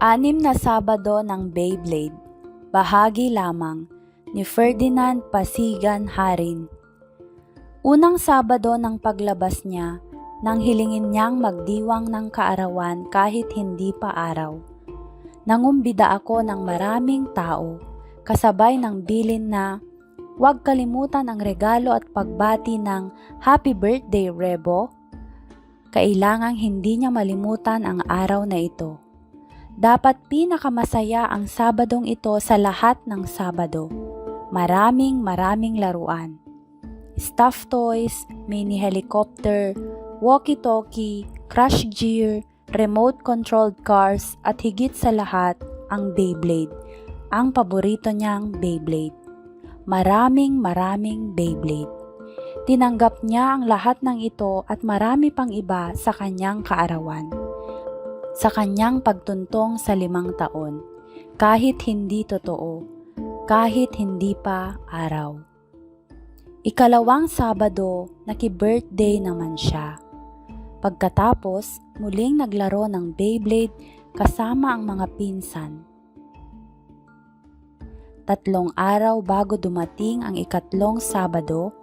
Anim na Sabado ng Beyblade Bahagi lamang ni Ferdinand Pasigan Harin Unang Sabado ng paglabas niya nang hilingin niyang magdiwang ng kaarawan kahit hindi pa araw. Nangumbida ako ng maraming tao, kasabay ng bilin na huwag kalimutan ang regalo at pagbati ng Happy Birthday Rebo. Kailangang hindi niya malimutan ang araw na ito. Dapat pinakamasaya ang Sabadong ito sa lahat ng Sabado. Maraming maraming laruan. Stuffed toys, mini helicopter, walkie-talkie, crash gear, remote-controlled cars at higit sa lahat ang Beyblade. Ang paborito niyang Beyblade. Maraming maraming Beyblade. Tinanggap niya ang lahat ng ito at marami pang iba sa kanyang kaarawan. Sa kanyang pagtuntong sa limang taon, kahit hindi totoo, kahit hindi pa araw. Ikalawang Sabado, naki-birthday naman siya. Pagkatapos, muling naglaro ng Beyblade kasama ang mga pinsan. Tatlong araw bago dumating ang ikatlong Sabado,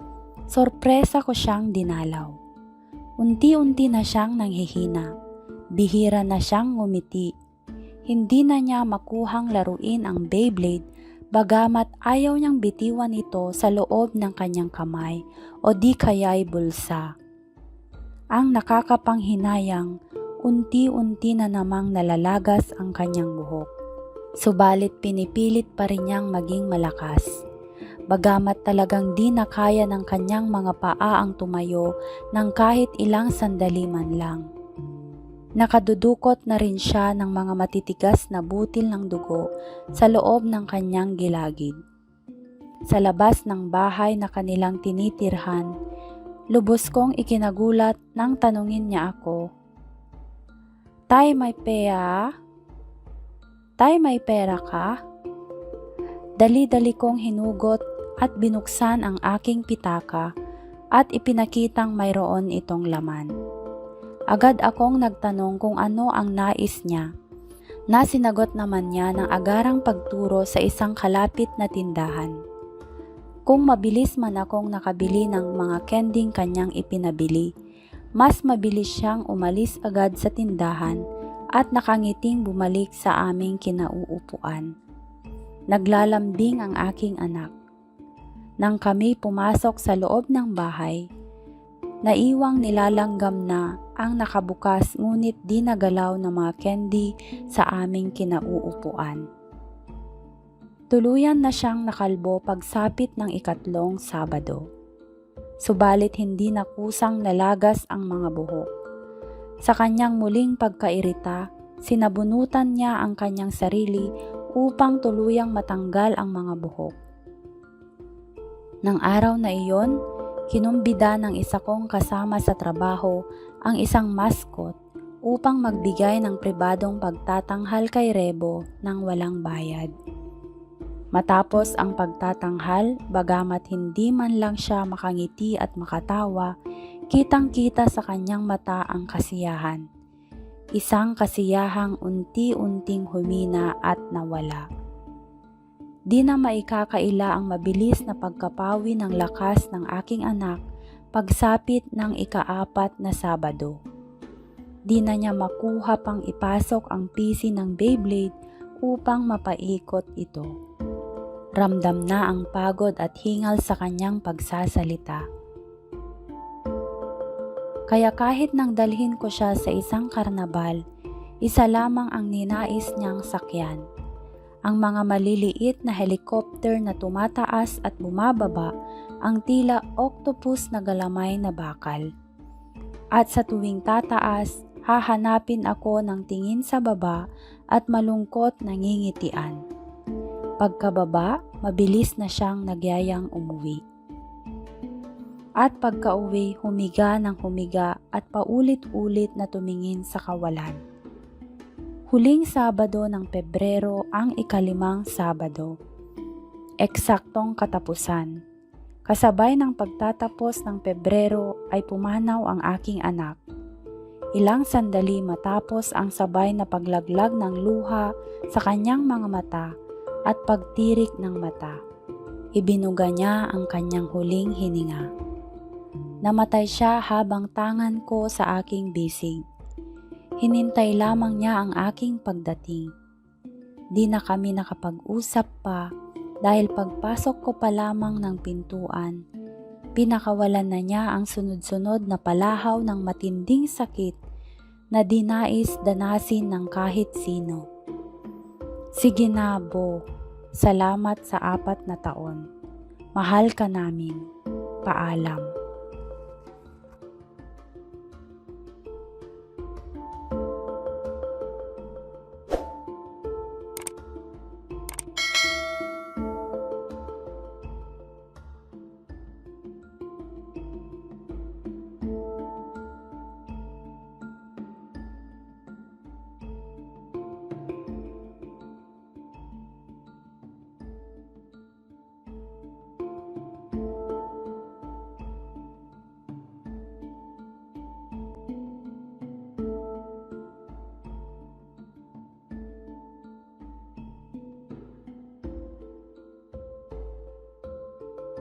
sorpresa ko siyang dinalaw. Unti-unti na siyang nanghihina. Bihira na siyang ngumiti. Hindi na niya makuhang laruin ang Beyblade bagamat ayaw niyang bitiwan ito sa loob ng kanyang kamay o di kaya'y bulsa. Ang nakakapanghinayang, unti-unti na namang nalalagas ang kanyang buhok. Subalit pinipilit pa rin niyang maging malakas. Bagamat talagang di na kaya ng kanyang mga paa ang tumayo ng kahit ilang sandali man lang. Nakadudukot na rin siya ng mga matitigas na butil ng dugo sa loob ng kanyang gilagid. Sa labas ng bahay na kanilang tinitirhan, lubos kong ikinagulat nang tanungin niya ako, Tay, may pea? Tay, may pera ka? Dali-dali kong hinugot at binuksan ang aking pitaka at ipinakitang mayroon itong laman. Agad akong nagtanong kung ano ang nais niya. Nasinagot naman niya ng agarang pagturo sa isang kalapit na tindahan. Kung mabilis man akong nakabili ng mga kending kanyang ipinabili, mas mabilis siyang umalis agad sa tindahan at nakangiting bumalik sa aming kinauupuan. Naglalambing ang aking anak. Nang kami pumasok sa loob ng bahay, naiwang nilalanggam na ang nakabukas ngunit di nagalaw ng mga candy sa aming kinauupuan. Tuluyan na siyang nakalbo pagsapit ng ikatlong Sabado. Subalit hindi na kusang nalagas ang mga buhok. Sa kanyang muling pagkairita, sinabunutan niya ang kanyang sarili upang tuluyang matanggal ang mga buhok. Nang araw na iyon, kinumbida ng isa kong kasama sa trabaho ang isang mascot upang magbigay ng pribadong pagtatanghal kay Rebo ng walang bayad. Matapos ang pagtatanghal, bagamat hindi man lang siya makangiti at makatawa, kitang-kita sa kanyang mata ang kasiyahan. Isang kasiyahang unti-unting humina at nawala. Di na maikakaila ang mabilis na pagkapawi ng lakas ng aking anak pagsapit ng ikaapat na Sabado. Di na niya makuha pang ipasok ang pisi ng Beyblade upang mapaikot ito. Ramdam na ang pagod at hingal sa kanyang pagsasalita. Kaya kahit nang dalhin ko siya sa isang karnabal, isa lamang ang ninais niyang sakyan. Ang mga maliliit na helicopter na tumataas at bumababa ang tila octopus na galamay na bakal. At sa tuwing tataas, hahanapin ako ng tingin sa baba at malungkot na ngingitian. Pagkababa, mabilis na siyang nagyayang umuwi. At pagkauwi, humiga ng humiga at paulit-ulit na tumingin sa kawalan. Huling Sabado ng Pebrero ang ikalimang Sabado. Eksaktong katapusan. Kasabay ng pagtatapos ng Pebrero ay pumanaw ang aking anak. Ilang sandali matapos ang sabay na paglaglag ng luha sa kanyang mga mata at pagtirik ng mata. Ibinuga niya ang kanyang huling hininga. Namatay siya habang tangan ko sa aking bisig. Hinintay lamang niya ang aking pagdating. Di na kami nakapag-usap pa dahil pagpasok ko pa lamang ng pintuan, pinakawalan na niya ang sunod-sunod na palahaw ng matinding sakit na dinais danasin ng kahit sino. Sige na, Bo. Salamat sa apat na taon. Mahal ka namin. Paalam.